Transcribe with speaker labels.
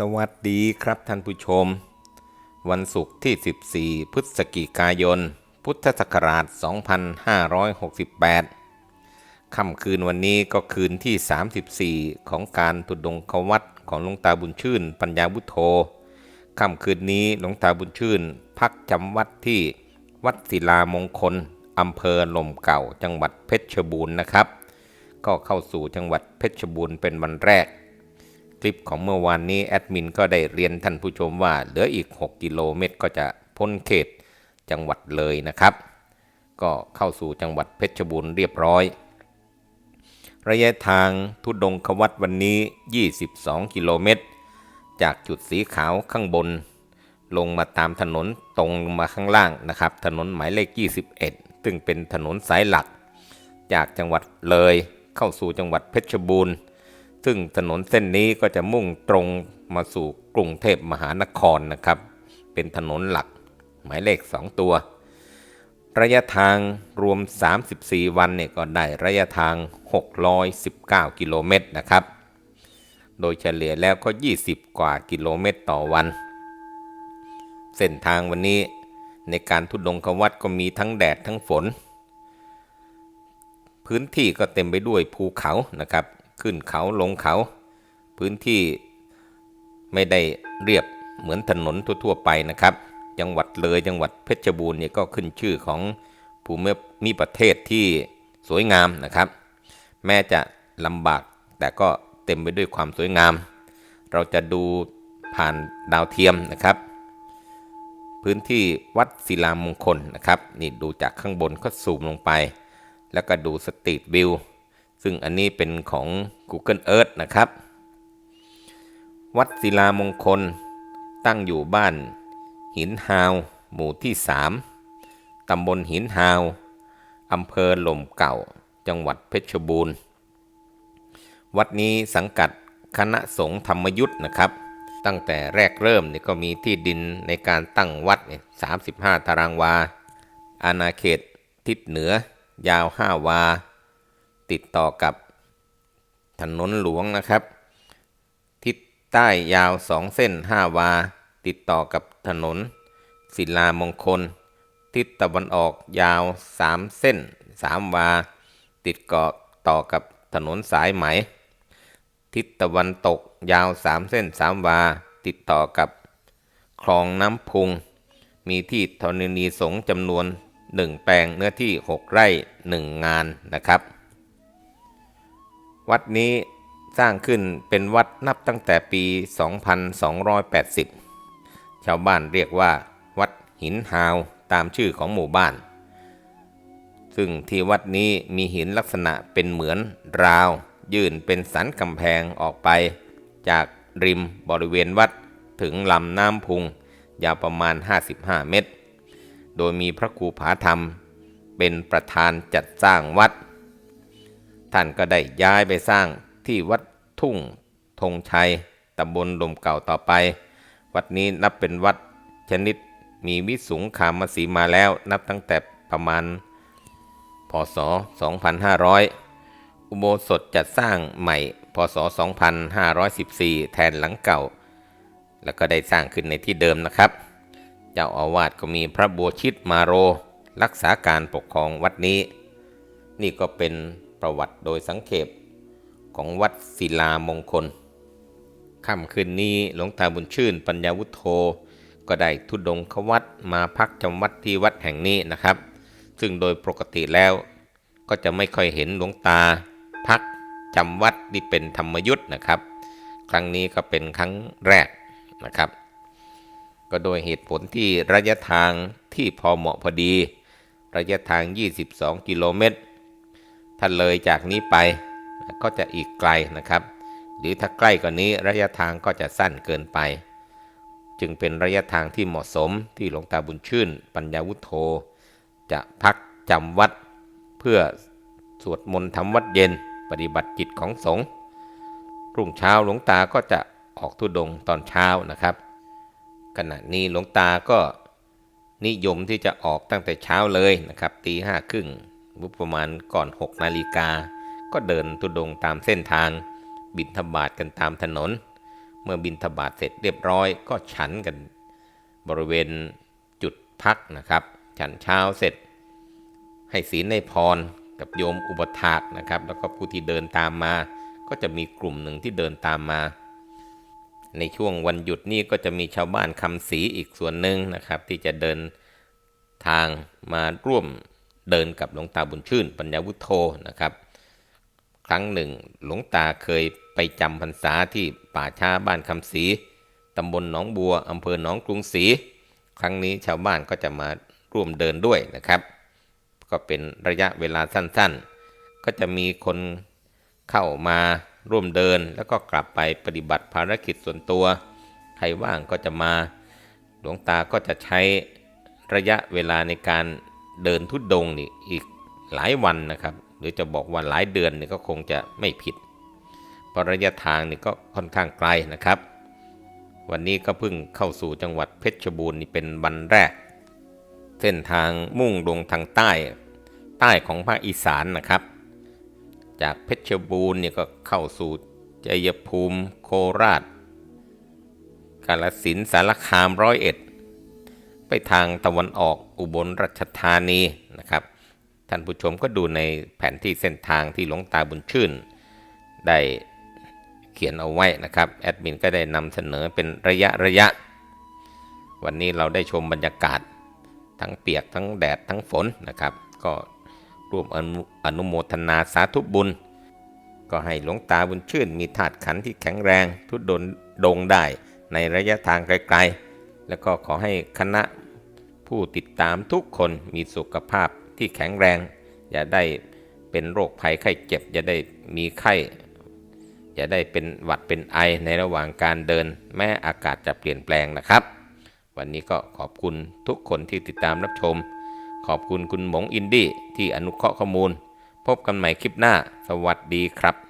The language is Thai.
Speaker 1: สวัสดีครับท่านผู้ชม วันศุกร์ที่ 14 พฤศจิกายน พุทธศักราช 2568 ค่ำคืนวันนี้ก็คืนที่ 34 ของการตุดงควัตของหลวงตาบุญชื่น ปัญญาบุโทค่ำคืนนี้หลวงตาบุญชื่น พักจำวัดที่วัดศิลามงคลอำเภอลมเก่า จังหวัดเพชรบูรณ์นะครับ ก็เข้าสู่จังหวัดเพชรบูรณ์เป็นวันแรก คลิปของเมื่อวานนี้แอดมินก็ได้เรียนท่านผู้ชมว่าเหลืออีก 6 กิโลเมตรก็จะพ้นเขตจังหวัดเลยนะครับ ก็เข้าสู่จังหวัดเพชรบูรณ์เรียบร้อย ระยะทางทุดงควัตวันนี้ 22 กิโลเมตร จากจุดสีขาวข้างบน ลงมาตามถนนตรงลงมาข้างล่างนะครับ ถนนหมายเลข 21 ซึ่งเป็นถนนสายหลัก จากจังหวัดเลยเข้าสู่จังหวัดเพชรบูรณ์ ซึ่งถนนเส้นนี้ก็จะมุ่งตรงมาสู่กรุงเทพมหานครนะครับ เป็นถนนหลัก หมายเลข 2 ตัว ระยะทางรวม 34 วันเนี่ยก็ได้ระยะทาง 619 กิโลเมตรนะครับ โดยเฉลี่ยแล้วก็ 20 กว่ากิโลเมตรต่อวัน เส้นทางวันนี้ในการทุดงควัดก็มีทั้งแดดทั้งฝน พื้นที่ก็เต็มไปด้วยภูเขานะครับ ขึ้นเขาลงเขา พื้นที่ไม่ได้เรียบเหมือนถนนทั่ว ๆ ไปนะครับ จังหวัดเลยจังหวัดเพชรบูรณ์เนี่ยก็ขึ้นชื่อของภูมิมีประเทศที่สวยงามนะครับ แม้จะลำบากแต่ก็เต็มไปด้วยความสวยงาม เราจะดูผ่านดาวเทียมนะครับ พื้นที่วัดศิลามงคลนะครับ นี่ดูจากข้างบนก็ซูมลงไป แล้วก็ดูสตรีทวิว ซึ่งอันนี้เป็นของ Google Earth นะครับ วัดศิลามงคลตั้งอยู่บ้าน หินฮาว หมู่ที่ 3 ตำบลหินฮาวอำเภอหล่มเก่า จังหวัดเพชรบูรณ์ วัดนี้สังกัดคณะสงฆ์ธรรมยุทธ์นะครับ ตั้งแต่แรกเริ่มนี่ก็มีที่ดินในการตั้งวัดเนี่ย35ตารางวา อาณาเขต ทิศเหนือ ยาว 5 วา ติดต่อกับถนนหลวงนะครับ ทิศใต้ยาวสองเส้น 5 วา ติดต่อกับถนน ศิลามงคล ทิศตะวันออกยาว 3 เส้น 3 วา ติดเกาะต่อกับถนนสายไหม ทิศตะวันตกยาว 3 เส้น 3 วา ติดต่อกับคลองน้ำพุง มีที่ธรณีสงจำนวน 1 แปลงเนื้อที่ 6 ไร่ 1 งานนะครับ วัดนี้สร้างขึ้นเป็นวัดนับตั้งแต่ปี 2280 ชาวบ้านเรียกว่า วัดหินฮาวตามชื่อของหมู่บ้าน ซึ่งที่วัดนี้มีหินลักษณะเป็นเหมือนราว ยื่นเป็นสันกำแพงออกไป จากริมบริเวณวัดถึงลำน้ำพุง ยาวประมาณ 55 เมตร โดยมีพระครูผาธรรม เป็นประธานจัดสร้างวัด ท่านก็ได้ย้ายไปสร้างที่วัดทุ่งธงชัยตำบลลมเก่าต่อไป วัดนี้นับเป็นวัดชนิดมีวิสุงคามสีมาแล้วนับตั้งแต่ประมาณ พศ 2500 อุโบสถจัดสร้างใหม่ พศ 2514 แทนหลังเก่า แล้วก็ได้สร้างขึ้นในที่เดิมนะครับ เจ้าอาวาสก็มีพระบัวชิตมาโร รักษาการปกครองวัดนี้ นี่ก็เป็น ประวัติโดยสังเขปของวัดศิลามงคลค่ำคืนนี้หลวงตาบุญชื่น ปัญญาวุฒโธก็ได้ทุดงควัดมาพักจำวัดที่วัดแห่งนี้นะครับ ซึ่งโดยปกติแล้ว ก็จะไม่ค่อยเห็นหลวงตา พักจำวัดที่เป็นธรรมยุทธ์นะครับ ครั้งนี้ก็เป็นครั้งแรกนะครับ ก็โดยเหตุผลที่ระยะทางที่พอเหมาะพอดี ระยะทาง 22 กิโลเมตร ถ้าเลยจากนี้ไปก็จะอีกไกลนะครับ หรือถ้าใกล้กว่านี้ระยะทางก็จะสั้นเกินไป จึงเป็นระยะทางที่เหมาะสมที่หลวงตาบุญชื่น ปัญญาวุฒโธ จะพักจำวัดเพื่อสวดมนต์ทำวัดเย็นปฏิบัติจิตของสงฆ์รุ่งเช้าหลวงตาก็จะออกทุดงตอนเช้านะครับ ขณะนี้หลวงตาก็นิยมที่จะออกตั้งแต่เช้าเลยนะครับตีห้าครึ่ง ประมาณก่อน 6 นาฬิกา ก็เดินทุดงตามเส้นทาง บินธบาตกันตามถนน เมื่อบินทบาทเสร็จเรียบร้อย ก็ฉันกันบริเวณจุดพักนะครับ ฉันเช้าเสร็จ ให้ศีลในพรกับโยมอุปถากนะครับ แล้วก็ผู้ที่เดินตามมา ก็จะมีกลุ่มหนึ่งที่เดินตามมา ในช่วงวันหยุดนี้ก็จะมีชาวบ้านคำศรีอีกส่วนหนึ่งนะครับ ที่จะเดินทางมาร่วม เดินกับหลวงตาบุญชื่น ปัญญาวุฒโธนะครับ ครั้งหนึ่งหลวงตาเคยไปจำพรรษาที่ป่าช้าบ้านคำศรีตำบลหนองบัวอำเภอหนองกรุงศรีครั้งนี้ชาวบ้านก็จะมาร่วมเดินด้วยนะครับ ก็เป็นระยะเวลาสั้นๆ ก็จะมีคนเข้ามาร่วมเดิน แล้วก็กลับไปปฏิบัติภารกิจส่วนตัว ใครว่างก็จะมา หลวงตาก็จะใช้ระยะเวลาในการ เดินทุดดงนี่อีกหลายวันนะครับ หรือจะบอกว่าหลายเดือนนี่ก็คงจะไม่ผิดเพราะระยะทางนี่ก็ค่อนข้างไกลนะครับ วันนี้ก็เพิ่งเข้าสู่จังหวัดเพชรบูรณ์นี่เป็นวันแรก เส้นทางมุ่งลงทางใต้ ใต้ของภาคอีสานนะครับ จากเพชรบูรณ์นี่ก็เข้าสู่ชัยภูมิโคราชกาฬสินสารคามร้อยเอ็ด ไปทางตะวันออกอุบลราชธานีนะครับ ท่านผู้ชมก็ดูในแผนที่เส้นทางที่หลวงตาบุญชื่น ได้เขียนเอาไว้นะครับแอดมินก็ได้นำเสนอเป็นระยะระยะ วันนี้เราได้ชมบรรยากาศ ทั้งเปียกทั้งแดดทั้งฝนนะครับ ก็ร่วมอนุอนโมทนาสาธุบุญ ก็ให้หลวงตาบุญชื่น มีธาตุขันที่แข็งแรง ทุดดนดงได้ในระยะทางไกลๆ แล้วก็ขอให้คณะผู้ติดตามทุกคนมีสุขภาพที่แข็งแรง อย่าได้เป็นโรคภัยไข้เจ็บ อย่าได้มีไข้ อย่าได้เป็นหวัดเป็นไอในระหว่างการเดิน แม้อากาศจะเปลี่ยนแปลงนะครับ วันนี้ก็ขอบคุณทุกคนที่ติดตามรับชม ขอบคุณคุณหมงอินดี้ที่อนุเคราะห์ข้อมูล พบกันใหม่คลิปหน้า สวัสดีครับ